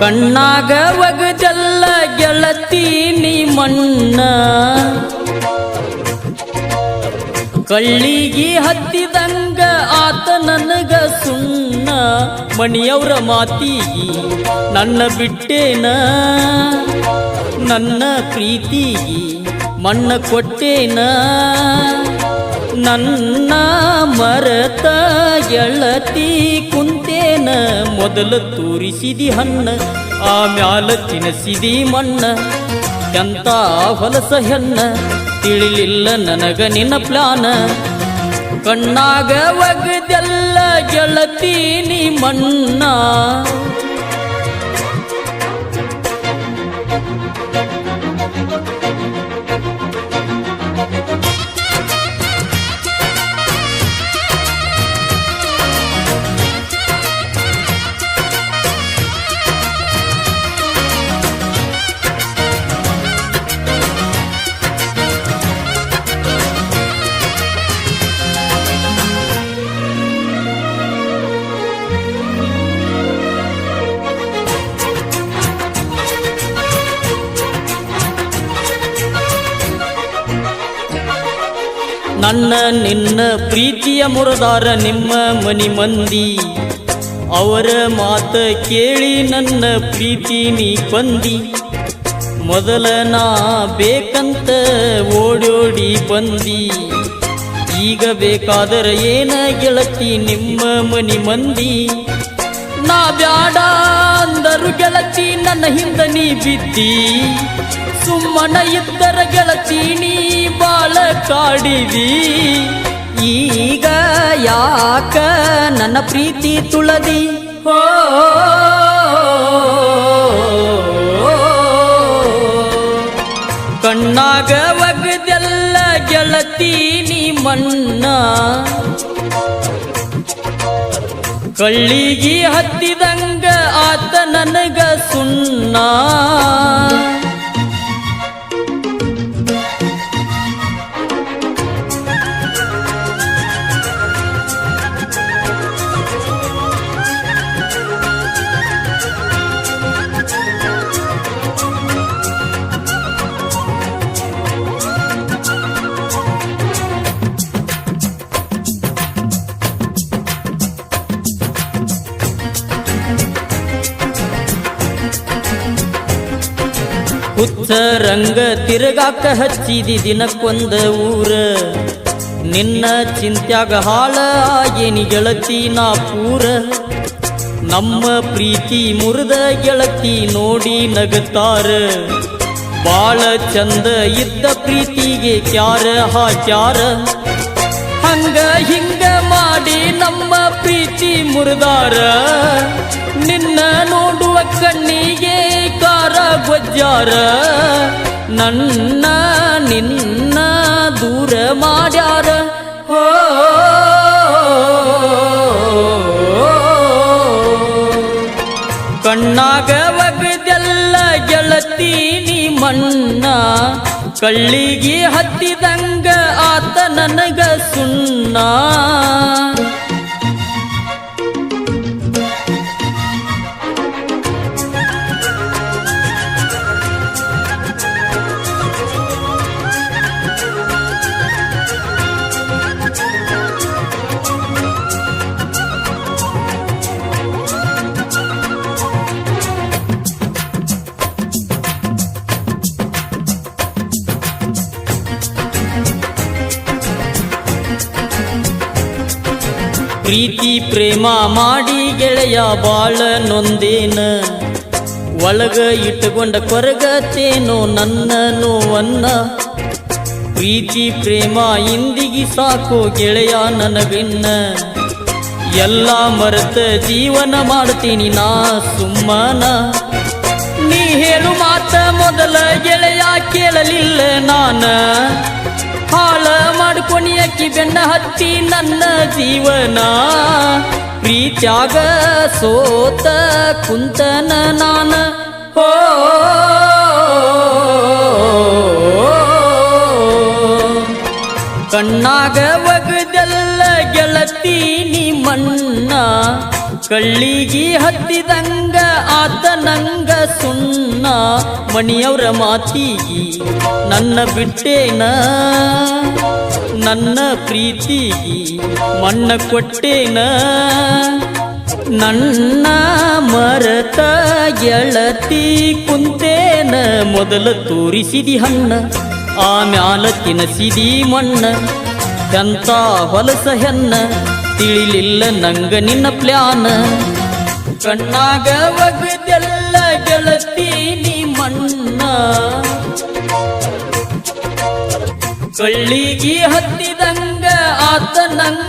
ಕಣ್ಣಾಗ ಒಗದಲ್ಲ ಗೆಳತಿ ನೀ ಮಣ್ಣ ಕಳ್ಳಿಗಿ ಹತ್ತಿದಂಗ ಆತ ನನಗ ಸುಣ್ಣ. ಮಣಿಯವರ ಮಾತಿಗಿ ನನ್ನ ಬಿಟ್ಟೇನ? ನನ್ನ ಪ್ರೀತಿಗಿ ಮಣ್ಣ ಕೊಟ್ಟೇನ? ನನ್ನ ಮರತ ಎಳತಿ ಕುಂತೇನ? ಮೊದಲು ತೂರಿಸಿದಿ ಹಣ್ಣ ಆಮ್ಯಾಲ ತಿನಸಿದಿ ಮಣ್ಣ. ಎಂತ ಹೊಲಸ ಹೆಣ್ಣ? ತಿಳಿಲಿಲ್ಲ ನನಗ ನಿನ್ನ ಪ್ಲಾನ. ಕಣ್ಣಾಗ ಒಗದೆಲ್ಲ ಗೆಳತಿ ಮಣ್ಣ. ನನ್ನ ನಿನ್ನ ಪ್ರೀತಿಯ ಮುರದಾರ ನಿಮ್ಮ ಮನಿ ಮಂದಿ. ಅವರ ಮಾತ ಕೇಳಿ ನನ್ನ ಪ್ರೀತಿ ನೀ ಬಂದಿ ಮೊದಲ ನಾ ಬೇಕಂತ ಓಡೋಡಿ ಬಂದಿ. ಈಗ ಬೇಕಾದರೆ ಏನ ಗೆಳತಿ ನಿಮ್ಮ ಮನಿ ಮಂದಿ? ನಾ ಬ್ಯಾಡ ಅಂದರು ಗೆಳತಿ, ನನ್ನ ಹಿಂದ ನೀ ಬಿದ್ದಿ. ಸುಮ್ಮನ ಇದ್ದರ ಗೆಳತಿ, ನೀ ಬಾಳ ಕಾಡಿದಿ. ಈಗ ಯಾಕ ನನ್ನ ಪ್ರೀತಿ ತುಳದಿ? ಹೋ, ಕಣ್ಣಾಗ ಒಗದೆಲ್ಲ ಗೆಳತಿ ನೀ ಮಣ್ಣ. ಕಳ್ಳಿಗಿ ಹತ್ತಿದಂಗ ಆತ ನನಗ ಸುಣ್ಣ. ಹುಚ್ಚ ರಂಗ ತಿರುಗಾಕ ಹಚ್ಚಿದಿ ದಿನಕ್ಕೊಂದ ಊರ. ನಿನ್ನ ಚಿಂತ್ಯಾಗ ಹಾಳ ಆಗೇನಿ ಗೆಳತಿ ನಾ ಪೂರ. ನಮ್ಮ ಪ್ರೀತಿ ಮುರಿದ ಗೆಳತಿ ನೋಡಿ ನಗತಾರ. ಬಾಳ ಚಂದ ಇದ್ದ ಪ್ರೀತಿಗೆ ಕ್ಯಾರ ಹಾಕ್ಯಾರ. ಹಂಗ ಹಿಂಗ ಮಾಡಿ ನಮ್ಮ ಪ್ರೀತಿ ಮುರಿದಾರ. ಕಾರ ನನ್ನ ನಿನ್ನ ದೂರ ಮಾಡ್ಯಾರ. ಹೋ ಕಣ್ಣಾಗ ಒಗದೆಲ್ಲ ಗೆಳತೀನಿ ಮಣ್ಣ ಕಳ್ಳಿಗೆ ಹತ್ತಿದಂಗ ಪ್ರೀತಿ ಪ್ರೇಮ ಮಾಡಿ ಗೆಳೆಯ ಬಾಳ ನೊಂದೇನ ಒಳಗ ಇಟ್ಟುಕೊಂಡ ಕೊರಗತೇನೋ ನನ್ನ ನೋವನ್ನ. ಪ್ರೀತಿ ಪ್ರೇಮ ಇಂದಿಗಿ ಸಾಕು ಗೆಳೆಯ ನನಗಿನ್ನ. ಎಲ್ಲ ಮರೆತ ಜೀವನ ಮಾಡ್ತೀನಿ ನಾ ಸುಮ್ಮನ. ನೀ ಹೇಳು ಮಾತ ಮೊದಲ ಗೆಳೆಯ ಕೇಳಲಿಲ್ಲ ನಾನ. ಕೊನೆಯಕ್ಕಿ ಬೆನ್ನ ಹತ್ತಿ ನನ್ನ ಜೀವನ ಪ್ರೀತ್ಯಾಗ ಸೋತ ಕುಂತನ ನಾನ. ಹೋ ಕಣ್ಣಾಗ ಒಗದೆಲ್ಲ ಗೆಳತೀನಿ ಮಣ್ಣ. ಕಳ್ಳಿಗಿ ಹತ್ತಿದಂಗ ಆತ ನಂಗ ಸುಣ್ಣ, ಮಣಿಯವರ ಮಾತಿಗಿ, ನನ್ನ ಬಿಟ್ಟೇನ? ನನ್ನ ಪ್ರೀತಿಗಿ ಮಣ್ಣ ಕೊಟ್ಟೇನ? ನನ್ನ ಮರತ ಎಳತಿ ಕುಂತೇನ? ಮೊದಲ ತೋರಿಸಿದಿ ಹಣ್ಣ ಆಮ್ಯಾಲ ತಿನಸಿದಿ ಮಣ್ಣ, ಎಂತ ಹೊಲಸ ಹೆನ್ನ ತಿಳಿಲಿಲ್ಲ ನಂಗ ನಿನ್ನ ಪ್ಲಾನ್. ಕಣ್ಣಾಗ ಒಗದೆಲ್ಲ ಗೆಳತೀನಿ ಮಣ್ಣ. ಕಳ್ಳಿಗಿ ಹತ್ತಿದಂಗ ಆತ ನಂಗ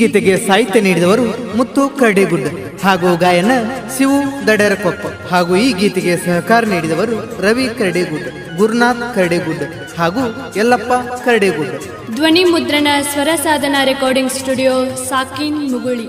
ಗೀತೆಗೆ ಸಾಹಿತ್ಯ ನೀಡಿದವರು ಮುತ್ತು ಕರಡಿಗುಡ್ಡ ಹಾಗೂ ಗಾಯನ ಶಿವು ದಡರಕೊಪ್ಪ ಹಾಗೂ ಈ ಗೀತೆಗೆ ಸಹಕಾರ ನೀಡಿದವರು ರವಿ ಕರಡಿಗುಡ್ಡ ಗುರುನಾಥ್ ಕರಡಿಗುಡ್ಡ ಹಾಗೂ ಯಲ್ಲಪ್ಪ ಕರಡಿಗುಡ್ಡ ಧ್ವನಿ ಮುದ್ರಣ ಸ್ವರ ಸಾಧನ ರೆಕಾರ್ಡಿಂಗ್ ಸ್ಟುಡಿಯೋ ಸಾಕಿನ್ ಮುಗುಳಿ.